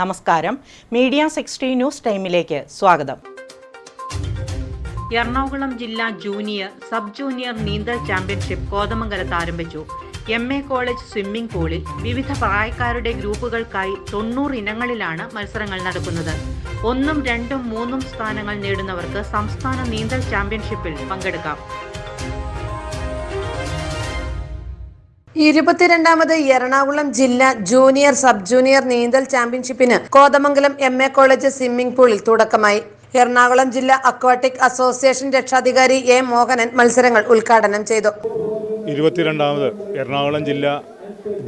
നമസ്കാരം. Media sixty news ടൈമിലേക്ക് സ്വാഗതം. എറണാകുളം ജില്ലാ ജൂനിയർ സബ് ജൂനിയർ നീന്തൽ ചാമ്പ്യൻഷിപ്പ് കോതമംഗലത്ത് ആരംഭിച്ചു. എം എ കോളേജ് സ്വിമ്മിംഗ് പൂളിൽ വിവിധ പ്രായക്കാരുടെ ഗ്രൂപ്പുകൾക്കായി തൊണ്ണൂറ് ഇനങ്ങളിലാണ് മത്സരങ്ങൾ നടക്കുന്നത്. ഒന്നും രണ്ടും മൂന്നും സ്ഥാനങ്ങൾ നേടുന്നവർക്ക് സംസ്ഥാന നീന്തൽ ചാമ്പ്യൻഷിപ്പിൽ പങ്കെടുക്കാം. ഇരുപത്തിരണ്ടാമത് എറണാകുളം ജില്ലാ ജൂനിയർ സബ് ജൂനിയർ നീന്തൽ ചാമ്പ്യൻഷിപ്പിന് Kothamangalam M A college swimming പൂളിൽ തുടക്കമായി. എറണാകുളം ജില്ലാ അക്വാട്ടിക് അസോസിയേഷൻ രക്ഷാധികാരി എ മോഹനൻ മത്സരങ്ങൾ ഉദ്ഘാടനം ചെയ്തു. ഇരുപത്തിരണ്ടാമത് എറണാകുളം ജില്ല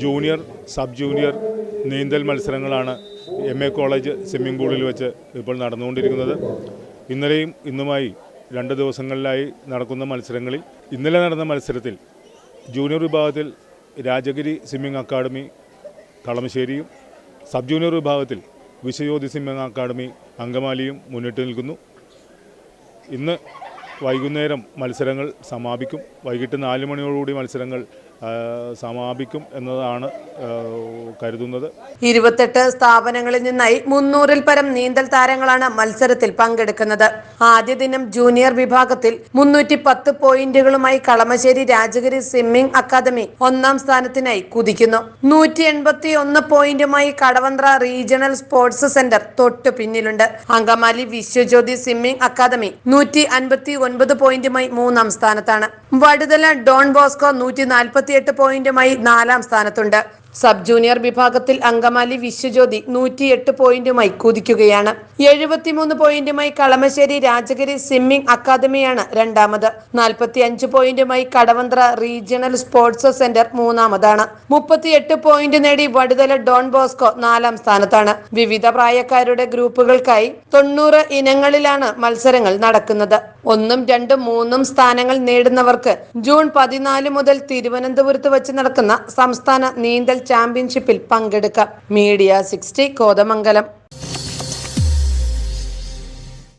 ജൂനിയർ സബ് ജൂനിയർ നീന്തൽ മത്സരങ്ങളാണ് എം എ കോളേജ് സ്വിമ്മിംഗ് പൂളിൽ വെച്ച് ഇപ്പോൾ നടന്നുകൊണ്ടിരിക്കുന്നത്. ഇന്നലെയും ഇന്നുമായി രണ്ട് ദിവസങ്ങളിലായി നടക്കുന്ന മത്സരങ്ങളിൽ ഇന്നലെ നടന്ന മത്സരത്തിൽ ജൂനിയർ വിഭാഗത്തിൽ രാജഗിരി സ്വിമ്മിംഗ് അക്കാദമി കളമശ്ശേരിയും സബ് ജൂനിയർ വിഭാഗത്തിൽ വിശ്വജ്യോതി സ്വിമ്മിംഗ് അക്കാദമി അങ്കമാലിയും മുന്നിട്ട് നിൽക്കുന്നു. ഇന്ന് വൈകുന്നേരം മത്സരങ്ങൾ സമാപിക്കും. വൈകിട്ട് നാല് മണിയോടുകൂടി മത്സരങ്ങൾ സമാപിക്കും എന്നതാണ് കരുതുന്നത്. ഇരുപത്തെട്ട് സ്ഥാപനങ്ങളിൽ നിന്നായി മുന്നൂറിൽ പരം നീന്തൽ താരങ്ങളാണ് മത്സരത്തിൽ പങ്കെടുക്കുന്നത്. ആദ്യ ദിനം ജൂനിയർ വിഭാഗത്തിൽ മുന്നൂറ്റി പത്ത് പോയിന്റുകളുമായി കളമശ്ശേരി രാജഗിരി സ്വിമ്മിംഗ് അക്കാദമി ഒന്നാം സ്ഥാനത്തിനായി കുതിക്കുന്നു. നൂറ്റി എൺപത്തി ഒന്ന് പോയിന്റുമായി കടവന്ത്ര റീജിയണൽ സ്പോർട്സ് സെന്റർ തൊട്ടു പിന്നിലുണ്ട്. അങ്കമാലി വിശ്വജ്യോതി സ്വിമ്മിംഗ് അക്കാദമി നൂറ്റി അൻപത്തി ഒൻപത് പോയിന്റുമായി മൂന്നാം സ്ഥാനത്താണ്. വടുതല ഡോൺ ബോസ്കോ നൂറ്റി നാൽപ്പത്തിയെട്ട് പോയിന്റുമായി നാലാം സ്ഥാനത്തുണ്ട്. സബ് ജൂനിയർ വിഭാഗത്തിൽ അങ്കമാലി വിശ്വജ്യോതി നൂറ്റിയെട്ട് പോയിന്റുമായി കുതിക്കുകയാണ്. എഴുപത്തിമൂന്ന് പോയിന്റുമായി കളമശ്ശേരി രാജഗിരി സ്വിമ്മിംഗ് അക്കാദമിയാണ് രണ്ടാമത്. നാൽപ്പത്തി അഞ്ച് പോയിന്റുമായി കടവന്ത്ര റീജിയണൽ സ്പോർട്സ് സെന്റർ മൂന്നാമതാണ്. മുപ്പത്തിയെട്ട് പോയിന്റ് നേടി വടുതല ഡോൺ ബോസ്കോ നാലാം സ്ഥാനത്താണ്. വിവിധ പ്രായക്കാരുടെ ഗ്രൂപ്പുകൾക്കായി തൊണ്ണൂറ് ഇനങ്ങളിലാണ് മത്സരങ്ങൾ നടക്കുന്നത്. ഒന്നും രണ്ടും മൂന്നും സ്ഥാനങ്ങൾ നേടുന്നവർക്ക് ജൂൺ പതിനാല് മുതൽ തിരുവനന്തപുരത്ത് വെച്ച് നടക്കുന്ന സംസ്ഥാന നീന്തൽ ചാമ്പ്യൻഷിപ്പിൽ പങ്കെടുക്കാം. Media sixty Kothamangalam.